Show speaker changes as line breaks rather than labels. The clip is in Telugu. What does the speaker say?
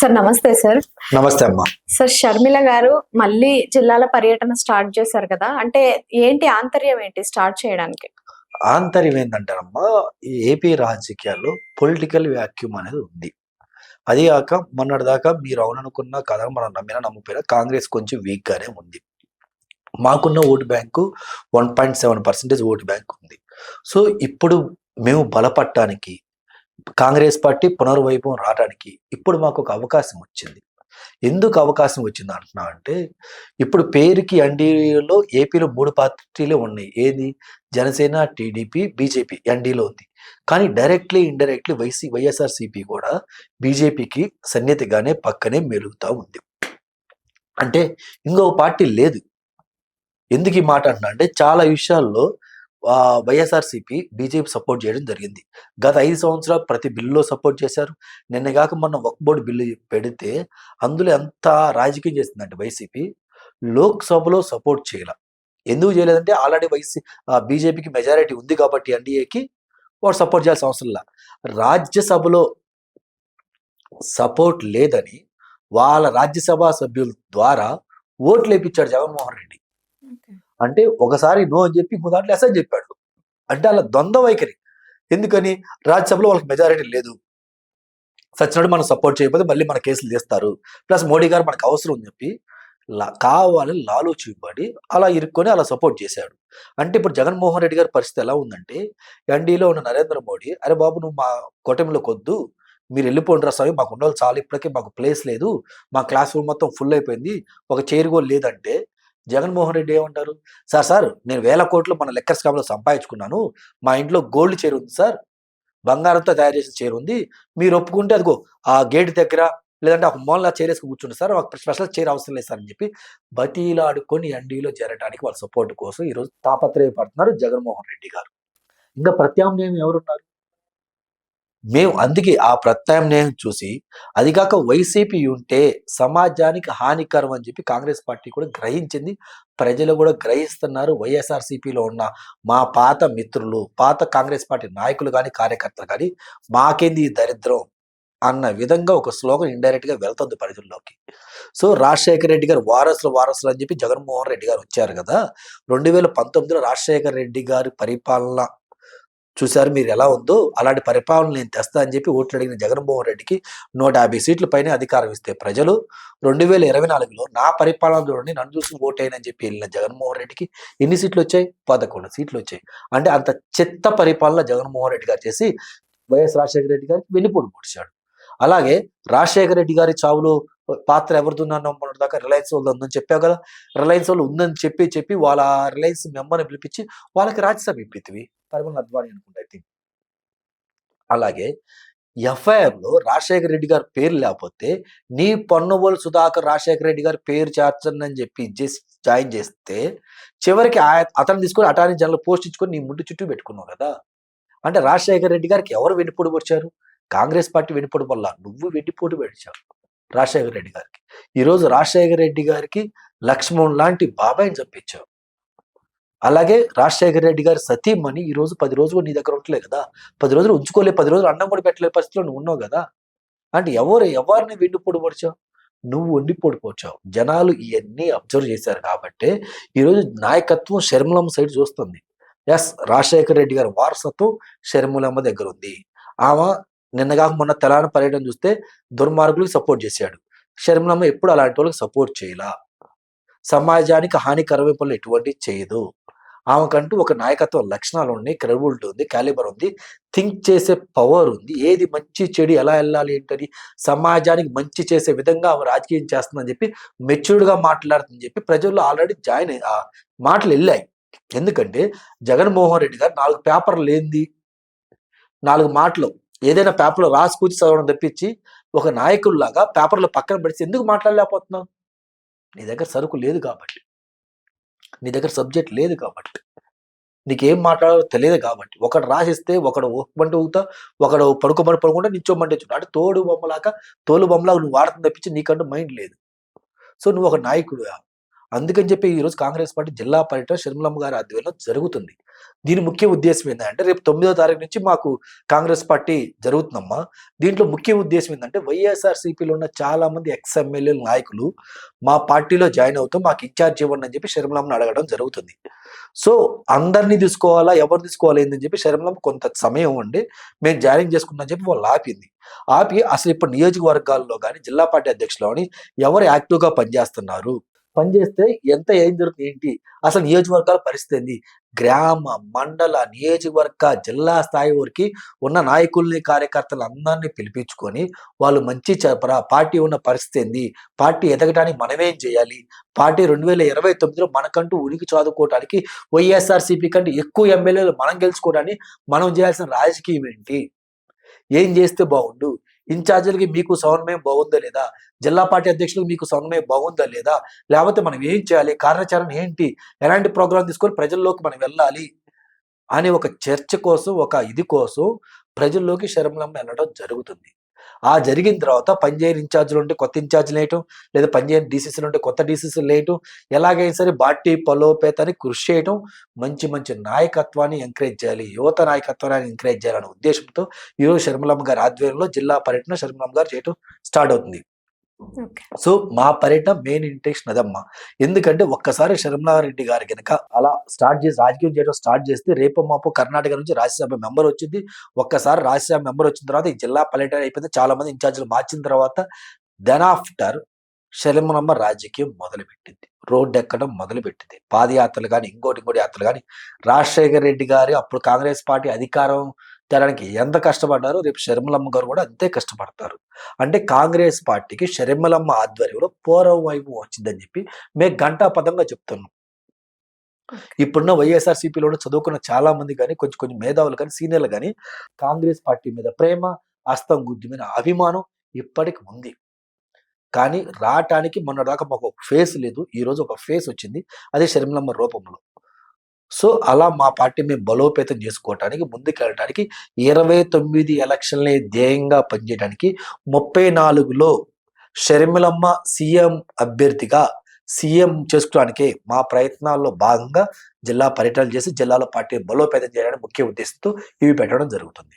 సార్ నమస్తే సార్.
నమస్తే అమ్మా.
సార్ షర్మిల గారు మళ్ళీ జిల్లాల పర్యటన స్టార్ట్ చేశారు కదా అంటే ఏంటి ఆంతర్యం ఏంటి స్టార్ట్ చేయడానికి?
ఆంతర్యం ఏంటంటారమ్మా ఈ ఏపీ రాజకీయాల్లో పొలిటికల్ వ్యాక్యూమ్ అనేది ఉంది. అది కాక మొన్నటిదాకా మీరు అవుననుకున్న కథ మనం నమ్మిన నమ్మపోయినా కాంగ్రెస్ కొంచెం వీక్ గానే ఉంది. మాకున్న vote bank one point seven percentage vote bank ఉంది. సో ఇప్పుడు మేము బలపడటానికి కాంగ్రెస్ పార్టీ పునర్వైభవం రావడానికి ఇప్పుడు మాకు ఒక అవకాశం వచ్చింది. ఎందుకు అవకాశం వచ్చింది అంటున్నా అంటే ఇప్పుడు పేరుకి ఎన్డీఏలో ఏపీలో మూడు పార్టీలే ఉన్నాయి. ఏది? జనసేన టీడీపీ బీజేపీ ఎన్డీలో ఉంది. కానీ డైరెక్ట్లీ ఇండైరెక్ట్లీ వైసీ వైఎస్ఆర్సీపీ కూడా బీజేపీకి సన్నిహితగానే పక్కనే మెలుగుతూ ఉంది. అంటే ఇంకొక పార్టీ లేదు. ఎందుకు ఈ మాట అంటున్నా అంటే చాలా విషయాల్లో వైఎస్ఆర్సీపీ బీజేపీ సపోర్ట్ చేయడం జరిగింది. గత ఐదు సంవత్సరాలు ప్రతి బిల్లులో సపోర్ట్ చేశారు. నిన్నగాక మొన్న ఒక బోర్డు బిల్లు పెడితే అందులో ఎంత రాజకీయం చేసిందంటే వైసీపీ లోక్సభలో సపోర్ట్ చేయాల. ఎందుకు చేయలేదంటే ఆల్రెడీ వైసీ బీజేపీకి మెజారిటీ ఉంది కాబట్టి ఎన్డీఏకి వాడు సపోర్ట్ చేయాల్సిన అవసరం లే. రాజ్యసభలో సపోర్ట్ లేదని వాళ్ళ రాజ్యసభ సభ్యుల ద్వారా ఓట్లు వేయించాడు జగన్మోహన్ రెడ్డి. అంటే ఒకసారి నో అని చెప్పి ఇంకో దాంట్లో ఎస్ అని చెప్పాడు. అంటే అలా ద్వంద్వ వైఖరి. ఎందుకని? రాజ్యసభలో వాళ్ళకి మెజారిటీ లేదు. సచ్చినట్టు మనం సపోర్ట్ చేయకపోతే మళ్ళీ మన కేసులు తీస్తారు. ప్లస్ మోడీ గారు మనకు అవసరం అని చెప్పి కావాలని కావాలని లాలోచిపడి అలా ఇరుక్కొని అలా సపోర్ట్ చేశాడు. అంటే ఇప్పుడు జగన్మోహన్ రెడ్డి గారి పరిస్థితి ఎలా ఉందంటే ఎన్డీలో ఉన్న నరేంద్ర మోడీ అరే బాబు నువ్వు మా కూటమిలో కొద్దు. మీరు వెళ్ళిపోండి రా స్వామి మాకు ఉండాలి చాలు ఇప్పటికే మాకు ప్లేస్ లేదు. మా క్లాస్ రూమ్ మొత్తం ఫుల్ అయిపోయింది. ఒక చైర్ కూడా లేదంటే జగన్మోహన్ రెడ్డి ఏమంటారు? సార్ సార్ నేను వేల కోట్లు మన లెక్కర్ స్కామ్లో సంపాదించుకున్నాను. మా ఇంట్లో గోల్డ్ చైర్ ఉంది సార్. బంగారంతో తయారు చేసిన చైర్ ఉంది. మీరు ఒప్పుకుంటే అదిగో ఆ గేట్ దగ్గర లేదంటే ఒక మూలన చైర్ వేసుకుని కూర్చుంటే సార్. ఒక స్పెషల్ చైర్ అవసరం లేదు సార్ అని చెప్పి బతీలాడుకొని ఎన్డీలో చేరడానికి వాళ్ళ సపోర్ట్ కోసం ఈరోజు తాపత్రయపడుతున్నారు జగన్మోహన్ రెడ్డి గారు. ఇంకా ప్రత్యామ్నాయం ఎవరున్నారు? మేము అందుకే ఆ ప్రత్యామ్నాయం చూసి అది కాక వైసీపీ ఉంటే సమాజానికి హానికరం అని చెప్పి కాంగ్రెస్ పార్టీ కూడా గ్రహించింది. ప్రజలు కూడా గ్రహిస్తున్నారు. వైఎస్ఆర్సీపీలో ఉన్న మా పాత మిత్రులు పాత కాంగ్రెస్ పార్టీ నాయకులు కానీ కార్యకర్తలు కానీ మాకేంది ఈ దరిద్రం అన్న విధంగా ఒక స్లోగన్ ఇండైరెక్ట్గా వెళ్తుంది ప్రజల్లోకి సో రాజశేఖర రెడ్డి గారు వారసులు వారసులు అని చెప్పి జగన్మోహన్ రెడ్డి గారు వచ్చారు కదా. రెండు వేల పంతొమ్మిదిలో రాజశేఖర రెడ్డి గారి పరిపాలన చూశారు మీరు ఎలా ఉందో అలాంటి పరిపాలన నేను తెస్తా అని చెప్పి ఓట్లు అడిగిన జగన్మోహన్ రెడ్డికి నూట యాభై సీట్ల పైన అధికారం ఇస్తే ప్రజలు రెండు వేల ఇరవై నాలుగులో నా పరిపాలన చూడండి నన్ను చూసి ఓటైనని చెప్పి వెళ్ళిన జగన్మోహన్ రెడ్డికి ఎన్ని సీట్లు వచ్చాయి? పదకొండు సీట్లు వచ్చాయి. అంటే అంత చెత్త పరిపాలన జగన్మోహన్ రెడ్డి గారు చేసి వైఎస్ రాజశేఖర రెడ్డి గారికి వెన్నుపోటు పొడిచాడు. అలాగే రాజశేఖర రెడ్డి గారి చావులో పాత్ర ఎవరిదున్నానో మొన్నటి దాకా రిలయన్స్ వాళ్ళు ఉందని చెప్పావు కదా. రిలయన్స్ వాళ్ళు ఉందని చెప్పి చెప్పి వాళ్ళ రిలయన్స్ మెంబర్ని పిలిపించి వాళ్ళకి రాజ్యసభ ఇప్పితివి. పరిమళ అద్వాని అనుకుంటా ఐ థింక్ అలాగే ఎఫ్ఐఆర్లో రాజశేఖర రెడ్డి గారి పేరు లేకపోతే నీ పొన్నవోలు సుధాకర్ రాజశేఖర రెడ్డి గారి పేరు చేర్చండి అని చెప్పి జాయిన్ చేస్తే చివరికి అతను తీసుకొని అటార్నీ జనరల్ పోస్ట్ ఇచ్చుకొని నీ ముందు చుట్టూ పెట్టుకున్నావు కదా. అంటే రాజశేఖర రెడ్డి గారికి ఎవరు వెన్నుపోటు పొడిచారు? కాంగ్రెస్ పార్టీ వెన్నుపోటు వల్ల నువ్వు వెన్నుపోటు పెడిచావు. రాజశేఖర రెడ్డి గారికి. ఈరోజు రాజశేఖర రెడ్డి గారికి లక్ష్మణ్ లాంటి బాబాయిని చెప్పించావు అలాగే రాజశేఖర రెడ్డి గారి సతీమణి ఈ రోజు పది రోజులు నీ దగ్గర ఉండలే కదా. పది రోజులు ఉంచుకోలే పది రోజులు అన్నం కూడా పెట్టలే పరిస్థితిలో నువ్వు ఉన్నావు కదా. అంటే ఎవరు ఎవరిని వెండి పొడిపొడిచావు నువ్వు వండి పొడిపోచావు జనాలు ఇవన్నీ అబ్జర్వ్ చేశారు కాబట్టి ఈరోజు నాయకత్వం శర్మలమ్మ సైడ్ చూస్తుంది. ఎస్ రాజశేఖర రెడ్డి గారి వారసత్వం శర్మలమ్మ దగ్గర ఉంది. ఆమె నిన్నగాక మొన్న తెలంగాణ పర్యటన చూస్తే దుర్మార్గులకు సపోర్ట్ చేశాడు. షర్మిలమ్మ ఎప్పుడు అలాంటి వాళ్ళకి సపోర్ట్ చేయలా? సమాజానికి హానికరమైన పనులు ఎటువంటి చేయదు. ఆమెకంటూ ఒక నాయకత్వ లక్షణాలు ఉన్నాయి క్రెడిబిలిటీ ఉంది క్యాలిబర్ ఉంది థింక్ చేసే పవర్ ఉంది. ఏది మంచి చెడు ఎలా వెళ్ళాలి ఏంటని సమాజానికి మంచి చేసే విధంగా ఆమె రాజకీయం చేస్తుందని చెప్పి మెచ్యూర్డ్గా మాట్లాడుతుందని చెప్పి ప్రజల్లో ఆల్రెడీ జాయిన్ ఆ మాటలు వెళ్ళాయి. ఎందుకంటే జగన్మోహన్ రెడ్డి గారు నాలుగు పేపర్లు లేనిది నాలుగు మాటలు. ఏదైనా పేపర్లో రాసి కూర్చి చదవడం తప్పించి ఒక నాయకుల్లాగా పేపర్లో పక్కన పెడితే ఎందుకు మాట్లాడలేకపోతున్నావు? నీ దగ్గర సరుకు లేదు కాబట్టి. నీ దగ్గర సబ్జెక్ట్ లేదు కాబట్టి. నీకేం మాట్లాడాలో తెలియదు కాబట్టి. ఒకడు రాసిస్తే ఒకడు ఊపమంటే ఊగుతా ఒకడు పడుకోమని పడుకుంటే నిచ్చోమంటే చూడు అంటే తోడు బొమ్మలాగా తోలు బొమ్మలాగా నువ్వు వాడుతుంది తప్పించి నీకంటూ మైండ్ లేదు. సో నువ్వు ఒక నాయకుడు అందుకని చెప్పి ఈరోజు కాంగ్రెస్ పార్టీ జిల్లా పర్యటన షర్మిలమ్మ గారి ఆధ్వర్యంలో జరుగుతుంది. దీని ముఖ్య ఉద్దేశం ఏంటంటే రేపు తొమ్మిదో తారీఖు నుంచి మాకు కాంగ్రెస్ పార్టీ జరుగుతుందమ్మా. దీంట్లో ముఖ్య ఉద్దేశం ఏంటంటే వైఎస్ఆర్సీపీలో ఉన్న చాలా మంది ఎక్స్ ఎమ్మెల్యే నాయకులు మా పార్టీలో జాయిన్ అవుతూ మాకు ఇన్ఛార్జ్ ఇవ్వండి అని చెప్పి షర్మిలమ్మని అడగడం జరుగుతుంది. సో అందరినీ తీసుకోవాలా ఎవరు తీసుకోవాలి ఏందని చెప్పి షర్మిలమ్మ కొంత సమయం ఉండి మేము జాయిన్ చేసుకున్నాం చెప్పి వాళ్ళు ఆపింది. ఆపి అసలు ఇప్పుడు నియోజకవర్గాల్లో కానీ జిల్లా పార్టీ అధ్యక్షులు కానీ ఎవరు యాక్టివ్గా పనిచేస్తున్నారు? పనిచేస్తే ఎంత ఏం జరుగుతుంది ఏంటి? అసలు నియోజకవర్గాల పరిస్థితి ఏంది? గ్రామ మండల నియోజకవర్గ జిల్లా స్థాయి వరకు ఉన్న నాయకుల్ని కార్యకర్తలు అందరినీ పిలిపించుకొని వాళ్ళు మంచి పార్టీ ఉన్న పరిస్థితి ఏంది? పార్టీ ఎదగడానికి మనమేం చేయాలి? పార్టీ రెండు వేల ఇరవై తొమ్మిదిలో మనకంటూ ఉనికి చదువుకోవడానికి వైఎస్ఆర్సీపీ కంటే ఎక్కువ ఎమ్మెల్యేలు మనం గెలుచుకోవడానికి మనం చేయాల్సిన రాజకీయం ఏంటి? ఏం చేస్తే బాగుండు? ఇన్ఛార్జీలకి మీకు సమన్వయం బాగుందా లేదా? జిల్లా పార్టీ అధ్యక్షులకు మీకు సమన్వయం బాగుందా లేదా? లేకపోతే మనం ఏం చేయాలి? కార్యాచరణ ఏంటి? ఎలాంటి ప్రోగ్రాం తీసుకొని ప్రజల్లోకి మనం వెళ్ళాలి? అనే ఒక చర్చ కోసం ఒక ఇది కోసం ప్రజల్లోకి శర్మలమ్మ వెళ్ళడం జరుగుతుంది. ఆ జరిగిన తర్వాత పనిచేయని ఇన్ఛార్జీలు ఉంటే కొత్త ఇన్ఛార్జీలు వేయటం లేదా పనిచేయని డీసీసీలు ఉంటే కొత్త డీసీసీలు వేయటం ఎలాగైనా సరే బాటి పలోపేతాన్ని కృషి చేయటం మంచి మంచి నాయకత్వాన్ని ఎంకరేజ్ చేయాలి యువత నాయకత్వాన్ని ఎంకరేజ్ చేయాలనే ఉద్దేశంతో ఈరోజు శర్మలమ్మ గారి ఆధ్వర్యంలో జిల్లా పర్యటన శర్మలమ్మ గారు చేయటం స్టార్ట్ అవుతుంది. సో మా పర్యటన మెయిన్ ఇంటెన్షన్ అదమ్మా. ఎందుకంటే ఒక్కసారి శర్మలారెడ్డి గారు కనుక అలా స్టార్ట్ చేసి రాజకీయం చేయడం స్టార్ట్ చేస్తే రేపు మాపు కర్ణాటక నుంచి రాజ్యసభ మెంబర్ వచ్చింది. ఒక్కసారి రాజ్యసభ మెంబర్ వచ్చిన తర్వాత ఈ జిల్లా పర్యటన అయిపోయింది. చాలా మంది ఇన్ఛార్జీలు మార్చిన తర్వాత దెన్ ఆఫ్టర్ శరమనమ్మ రాజకీయం మొదలుపెట్టింది. రోడ్డు ఎక్కడం మొదలుపెట్టింది. పాదయాత్రలు కానీ ఇంకోటి ఇంకోటి యాత్రలు కానీ రాజశేఖర రెడ్డి గారు అప్పుడు కాంగ్రెస్ పార్టీ అధికారం తేడానికి ఎంత కష్టపడ్డారో రేపు షర్మిలమ్మ గారు కూడా అంతే కష్టపడతారు. అంటే కాంగ్రెస్ పార్టీకి షర్మిలమ్మ ఆధ్వర్యంలో పూర్వం వైపు వచ్చిందని చెప్పి మేము గంటా పదంగా చెప్తున్నాం. ఇప్పుడున్న వైఎస్ఆర్సీపీలో చదువుకున్న చాలా మంది కానీ కొంచెం కొంచెం మేధావులు కానీ సీనియర్లు కానీ కాంగ్రెస్ పార్టీ మీద ప్రేమ హస్తం గుద్ది మీద అభిమానం ఇప్పటికి ఉంది. కానీ రావటానికి మొన్న దాకా మాకు ఒక ఫేస్ లేదు ఈ రోజు ఒక ఫేస్ వచ్చింది అదే షర్మిలమ్మ రూపంలో. సో అలా మా పార్టీ మేము బలోపేతం చేసుకోవటానికి ముందుకెళ్ళడానికి ఇరవై తొమ్మిది ఎలక్షన్లే ధ్యేయంగా పనిచేయడానికి ముప్పై నాలుగులో షర్మిలమ్మ సీఎం అభ్యర్థిగా సీఎం చేసుకోవడానికి మా ప్రయత్నాల్లో భాగంగా జిల్లా పర్యటనలు చేసి జిల్లాలో పార్టీ బలోపేతం చేయడానికి ముఖ్య ఉద్దేశంతో ఇవి పెట్టడం జరుగుతుంది.